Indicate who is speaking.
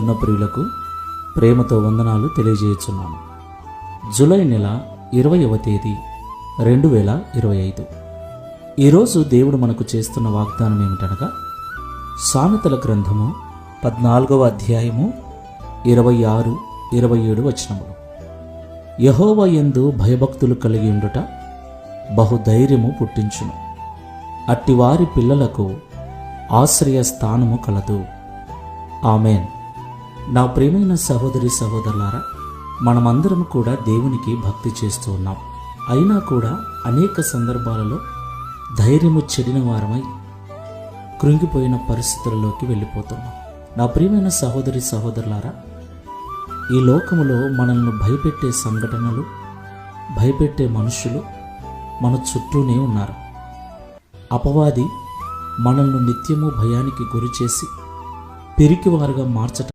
Speaker 1: క్రీస్తునందున్న ప్రియులకు ప్రేమతో వందనాలు తెలియజేస్తున్నాను జూలై నెల ఇరవయవ తేదీ రెండు వేల ఇరవై ఐదు. ఈరోజు దేవుడు మనకు చేస్తున్న వాగ్దానం ఏమిటనగా సామెతల గ్రంథము పద్నాలుగవ అధ్యాయము ఇరవై ఆరు ఇరవై ఏడు వచనములు. యహోవ ఎందు భయభక్తులు కలిగి ఉండుట బహుధైర్యము పుట్టించును. అట్టివారి పిల్లలకు ఆశ్రయ స్థానము కలదు. ఆమెన్. నా ప్రియమైన సహోదరి సహోదరులారా మనమందరం కూడా దేవునికి భక్తి చేస్తూ ఉన్నాం. అయినా కూడా అనేక సందర్భాలలో ధైర్యము చెడిన వారమై కృంగిపోయిన పరిస్థితులలోకి వెళ్ళిపోతున్నాం. నా ప్రియమైన సహోదరి సహోదరులారా ఈ లోకములో మనల్ని భయపెట్టే సంఘటనలు భయపెట్టే మనుషులు మన చుట్టూనే ఉన్నారు. అపవాది మనల్ని నిత్యము భయానికి గురిచేసి పిరికివారుగా మార్చటం